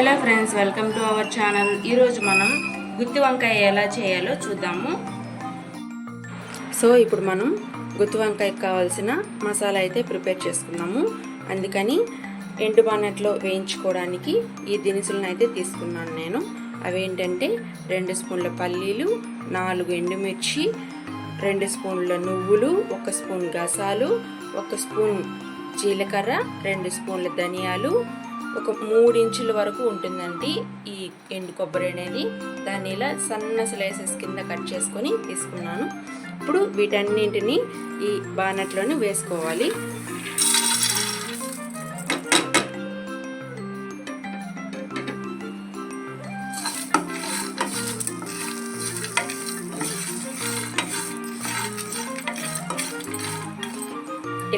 Hello friends welcome to our channel ఈరోజు మనం గుత్తి వంకాయ ఎలా చేయాలో చూద్దాము. సో ఇప్పుడు మనం గుత్తి వంకాయకి కావాల్సిన మసాలా అయితే ప్రిపేర్ చేసుకున్నాము. అందుకని ఎండు బానెట్లో వేయించుకోవడానికి ఈ దినుసులను అయితే తీసుకున్నాను నేను. అవేంటంటే రెండు స్పూన్ల పల్లీలు నాలుగు ఎండుమిర్చి రెండు స్పూన్ల నువ్వులు ఒక స్పూన్ గసాలు ఒక స్పూన్ జీలకర్ర రెండు స్పూన్ల ధనియాలు ఒక మూడు ఇంచుల వరకు ఉంటుందండి ఈ ఎండు కొబ్బరి అనేది. దాన్ని ఇలా సన్న స్లైసెస్ కింద కట్ చేసుకొని తీసుకున్నాను. ఇప్పుడు వీటన్నింటిని ఈ బానట్లోనే వేసుకోవాలి.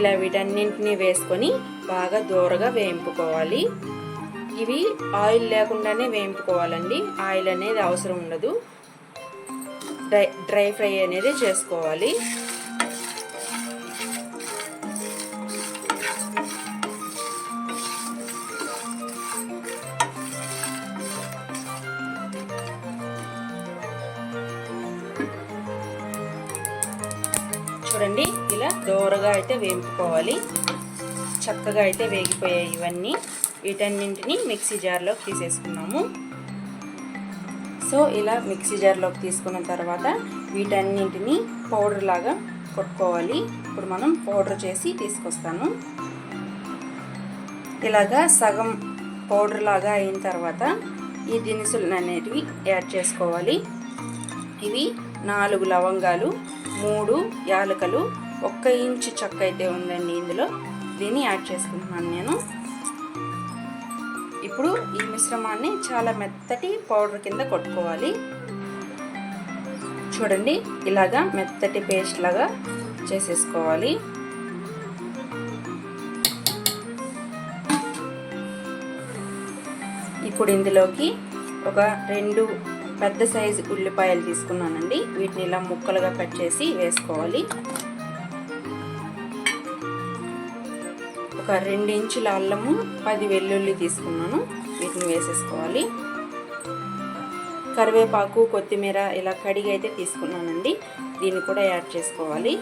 ఇలా వీటన్నింటినీ వేసుకొని బాగా దూరగా వేయింపుకోవాలి. ఇవి ఆయిల్ లేకుండానే వేయింపుకోవాలండి. ఆయిల్ అనేది అవసరం ఉండదు. డ్రై డ్రై ఫ్రై అనేది చేసుకోవాలి. చూడండి. ఇలా దోరగా అయితే వేపుకోవాలి. చక్కగా అయితే వేగిపోయాయి ఇవన్నీ. వీటన్నింటిని మిక్సీ జార్లోకి తీసేసుకున్నాము. సో ఇలా మిక్సీ జార్లోకి తీసుకున్న తర్వాత వీటన్నింటిని పౌడర్ లాగా కొట్టుకోవాలి. ఇప్పుడు మనం పౌడర్ చేసి తీసుకొస్తాను. ఇలాగా సగం పౌడర్ లాగా అయిన తర్వాత ఈ దినుసులు అనేటివి యాడ్ చేసుకోవాలి. ఇవి నాలుగు లవంగాలు మూడు యాలకలు ఒక్క ఇంచు చెక్క అయితే ఉందండి ఇందులో. దీన్ని యాడ్ చేసుకుంటున్నాను నేను. ఇప్పుడు ఈ మిశ్రమాన్ని చాలా మెత్తటి పౌడర్ కింద కొట్టుకోవాలి. చూడండి ఇలాగా మెత్తటి పేస్ట్ లాగా చేసేసుకోవాలి. ఇప్పుడు ఇందులోకి ఒక రెండు పెద్ద సైజు ఉల్లిపాయలు తీసుకున్నానండి. వీటిని ఇలా ముక్కలుగా కట్ చేసి వేసుకోవాలి. ఒక రెండు ఇంచుల అల్లము పది వెల్లుల్లి తీసుకున్నాను. వీటిని వేసేసుకోవాలి. కరివేపాకు కొత్తిమీర ఇలా కడిగి అయితే తీసుకున్నానండి. దీన్ని కూడా యాడ్ చేసుకోవాలి.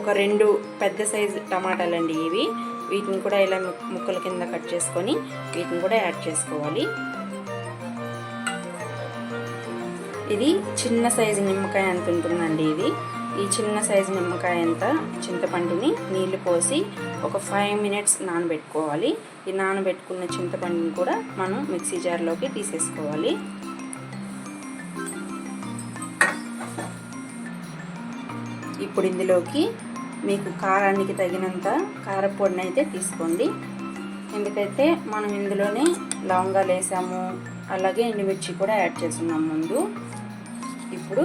ఒక రెండు పెద్ద సైజు టమాటాలండి ఇవి. వీటిని కూడా ఇలా ముక్కల కింద కట్ చేసుకొని వీటిని కూడా యాడ్ చేసుకోవాలి. ఇది చిన్న సైజు నిమ్మకాయ అంత ఉంటుందండి ఇది. ఈ చిన్న సైజు నిమ్మకాయ అంత చింతపండుని నీళ్ళు పోసి ఒక ఫైవ్ మినిట్స్ నానబెట్టుకోవాలి. ఈ నానబెట్టుకున్న చింతపండుని కూడా మనం మిక్సీ జార్లోకి తీసేసుకోవాలి. ఇప్పుడు ఇందులోకి మీకు కారానికి తగినంత కారపొడిని అయితే తీసుకోండి. ఎందుకైతే మనం ఇందులోనే లవంగాలు వేసాము అలాగే ఎండుమిర్చి కూడా యాడ్ చేస్తున్నాం ముందు. ఇప్పుడు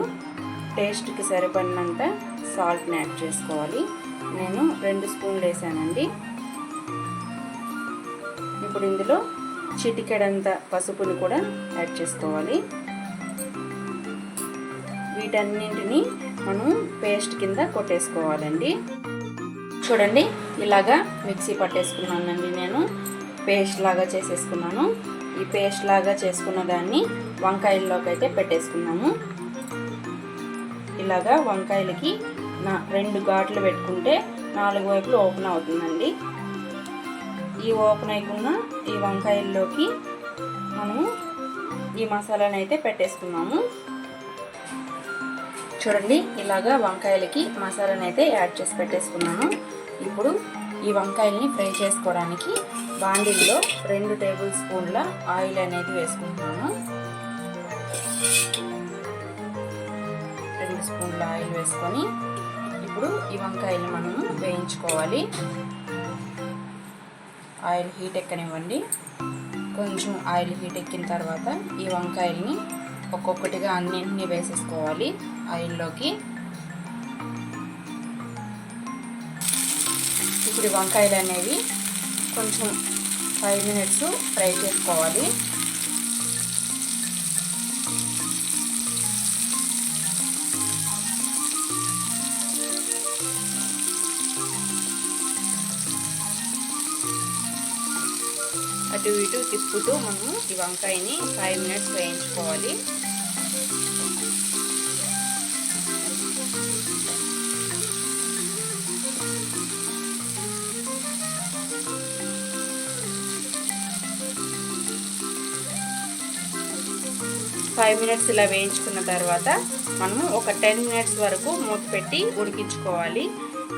టేస్ట్కి సరిపడినంత సాల్ట్ని యాడ్ చేసుకోవాలి. నేను రెండు స్పూన్లు వేసానండి. ఇప్పుడు ఇందులో చిటికెడంత పసుపుని కూడా యాడ్ చేసుకోవాలి. వీటన్నింటినీ మనం పేస్ట్ కింద కొట్టేసుకోవాలండి. చూడండి ఇలాగా మిక్సీ పట్టేసుకున్నానండి నేను. పేస్ట్ లాగా చేసేసుకున్నాను. ఈ పేస్ట్ లాగా చేసుకున్న దాన్ని వంకాయల్లోకి అయితే పెట్టేసుకున్నాము. ఇలాగా వంకాయలకి నా రెండు ఘాట్లు పెట్టుకుంటే నాలుగు వైపులు ఓపెన్ అవుతుందండి. ఈ ఓపెన్ అయ్యకున్న ఈ వంకాయల్లోకి మనము ఈ మసాలాను అయితే పెట్టేసుకున్నాము. చూడండి ఇలాగా వంకాయలకి మసాలాను అయితే యాడ్ చేసి పెట్టేసుకున్నాను. ఇప్పుడు ఈ వంకాయల్ని ఫ్రై చేసుకోవడానికి బాండిల్లో రెండు టేబుల్ స్పూన్ల ఆయిల్ అనేది వేసుకుంటున్నాను. రెండు స్పూన్ల ఆయిల్ వేసుకొని ఇప్పుడు ఈ వంకాయలు మనము వేయించుకోవాలి. ఆయిల్ హీట్ ఎక్కనివ్వండి. కొంచెం ఆయిల్ హీట్ ఎక్కిన తర్వాత ఈ వంకాయల్ని ఒక్కొక్కటిగా అన్నింటినీ వేసేసుకోవాలి ఆయిల్లోకి. ఇప్పుడు వంకాయలు అనేవి కొంచెం ఫైవ్ మినిట్స్ ఫ్రై చేసుకోవాలి. అటు ఇటు తిప్పుతూ మనము ఈ వంకాయని ఫైవ్ మినిట్స్ వేయించుకోవాలి. ఫైవ్ మినిట్స్ ఇలా వేయించుకున్న తర్వాత మనము ఒక టెన్ మినిట్స్ వరకు మూత పెట్టి ఉడికించుకోవాలి.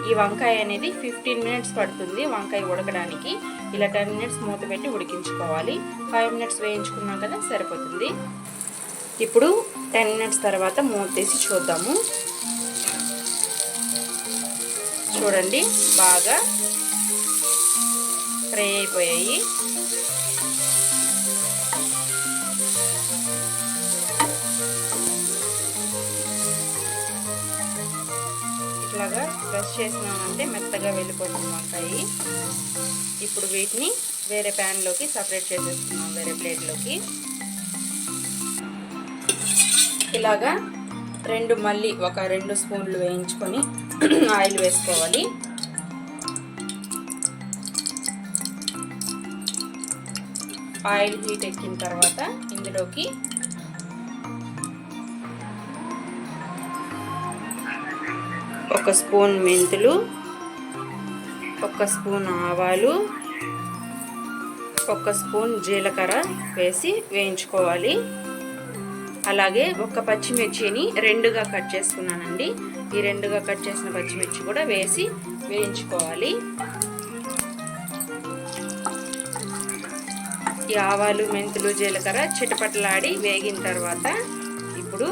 ఈ వంకాయ అనేది ఫిఫ్టీన్ మినిట్స్ పడుతుంది వంకాయ ఉడకడానికి. ఇలా టెన్ మినిట్స్ మూత పెట్టి ఉడికించుకోవాలి. ఫైవ్ మినిట్స్ వేయించుకున్నాం కదా సరిపోతుంది. ఇప్పుడు టెన్ మినిట్స్ తర్వాత మూత తీసి చూద్దాము. చూడండి బాగా ఫ్రై అయిపోయాయి. ఇట్లాగా బ్రష్ చేసినామంటే మెత్తగా వెళ్ళిపోతుంది ఇప్పుడు వీటిని వేరే ప్యాన్లోకి సపరేట్ చేసేసుకున్నాం వేరే ప్లేట్లోకి ఇలాగా రెండు మళ్ళీ ఒక రెండు స్పూన్లు వేయించుకొని ఆయిల్ వేసుకోవాలి. ఆయిల్ హీట్ ఎక్కిన తర్వాత ఇందులోకి ఒక స్పూన్ మెంతులు ఒక స్పూన్ ఆవాలు ఒక స్పూన్ జీలకర్ర వేసి వేయించుకోవాలి. అలాగే ఒక పచ్చిమిర్చిని రెండుగా కట్ చేసుకున్నానండి. ఈ రెండుగా కట్ చేసిన పచ్చిమిర్చి కూడా వేసి వేయించుకోవాలి. ఈ ఆవాలు మెంతులు జీలకర్ర చిటపటలాడి వేగిన తర్వాత ఇప్పుడు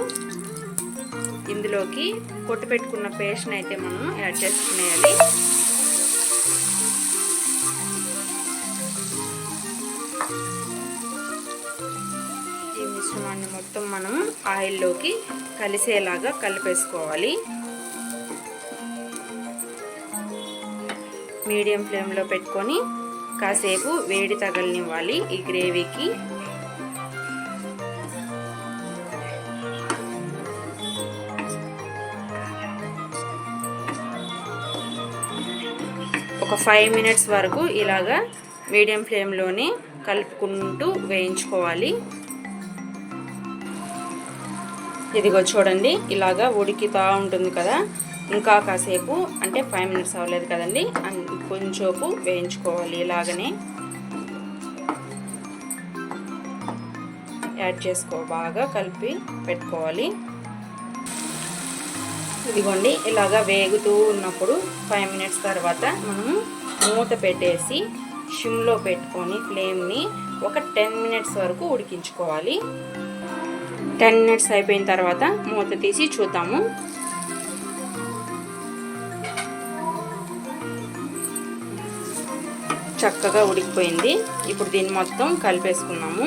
ఇందులోకి కొట్టు పెట్టుకున్న పేస్ట్ని అయితే మనం యాడ్ చేసుకునేయాలి. మొత్తం మనం ఆయిల్లోకి కలిసేలాగా కలిపేసుకోవాలి. మీడియం ఫ్లేమ్లో పెట్టుకొని కాసేపు వేడి తగలనివ్వాలి ఈ గ్రేవీకి. ఒక ఫైవ్ మినిట్స్ వరకు ఇలాగా మీడియం ఫ్లేమ్లోనే కలుపుకుంటూ వేయించుకోవాలి. ఇదిగో చూడండి ఇలాగా ఉడికితా ఉంటుంది కదా. ఇంకా కాసేపు అంటే ఫైవ్ మినిట్స్ అవ్వలేదు కదండి కొంచెంపు వేయించుకోవాలి ఇలాగనే. యాడ్ చేసుకో బాగా కలిపి పెట్టుకోవాలి. ఇదిగోండి ఇలాగా వేగుతూ ఉన్నప్పుడు ఫైవ్ మినిట్స్ తర్వాత మనము మూత పెట్టేసి షిమ్లో పెట్టుకొని ఫ్లేమ్ని ఒక టెన్ మినిట్స్ వరకు ఉడికించుకోవాలి. టెన్ మినిట్స్ అయిపోయిన తర్వాత మూత తీసి చూద్దాము. చక్కగా ఉడికిపోయింది. ఇప్పుడు దీన్ని మొత్తం కలిపేసుకున్నాము.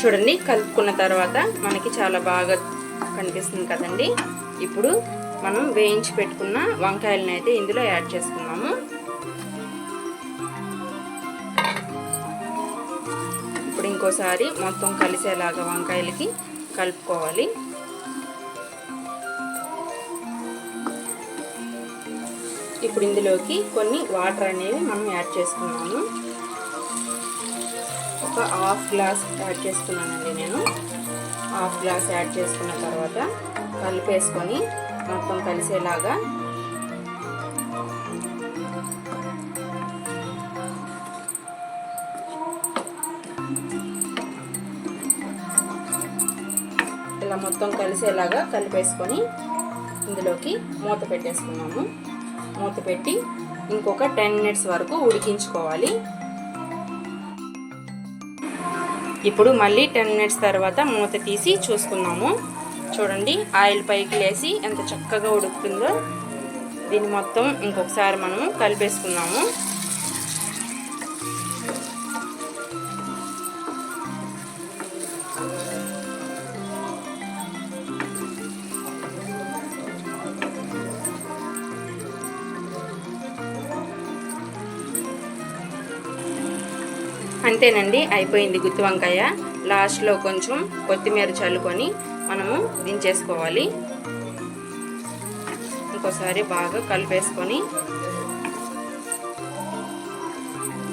చూడండి కలుపుకున్న తర్వాత మనకి చాలా బాగా కనిపిస్తుంది కదండి. ఇప్పుడు మనం వేయించి పెట్టుకున్న వంకాయలను అయితే ఇందులో యాడ్ చేసుకున్నాము. ఇప్పుడు ఇంకోసారి మొత్తం కలిసేలాగా వంకాయలకి కలుపుకోవాలి. ఇప్పుడు ఇందులోకి కొన్ని వాటర్ అనేవి మనం యాడ్ చేసుకున్నాము. ఒక హాఫ్ గ్లాస్ యాడ్ చేసుకున్నానండి నేను. హాఫ్ గ్లాస్ యాడ్ చేసుకున్న తర్వాత కలిపేసుకొని మొత్తం కలిసేలాగా ఇలా మొత్తం కలిసేలాగా కలిపేసుకొని ఇందులోకి మూత పెట్టేసుకున్నాము. మూత పెట్టి ఇంకొక టెన్ మినిట్స్ వరకు ఉడికించుకోవాలి. ఇప్పుడు మళ్ళీ టెన్ మినిట్స్ తర్వాత మూత తీసి చూసుకున్నాము. చూడండి ఆయిల్ పైకి లేసి ఎంత చక్కగా ఉడుకుతుందో. దీన్ని మొత్తం ఇంకొకసారి మనము కలిపేసుకున్నాము. అంతేనండి అయిపోయింది గుత్తి వంకాయ. లాస్ట్లో కొంచెం కొత్తిమీర చల్లుకొని మనము దించేసుకోవాలి. ఇంకోసారి బాగా కలిపేసుకొని.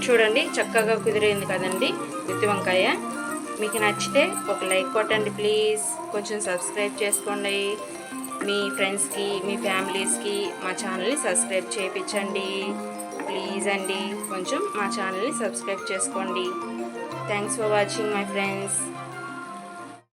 చూడండి చక్కగా కుదిరింది కదండి గుత్తి వంకాయ. మీకు నచ్చితే ఒక లైక్ కొట్టండి ప్లీజ్. కొంచెం సబ్స్క్రైబ్ చేసుకోండి. మీ ఫ్రెండ్స్కి మీ ఫ్యామిలీస్కి మా ఛానల్ని సబ్స్క్రైబ్ చేయించండి ప్లీజ్ అండి కొంచెం మా ఛానల్ని సబ్స్క్రైబ్ చేసుకోండి. Thanks for watching my friends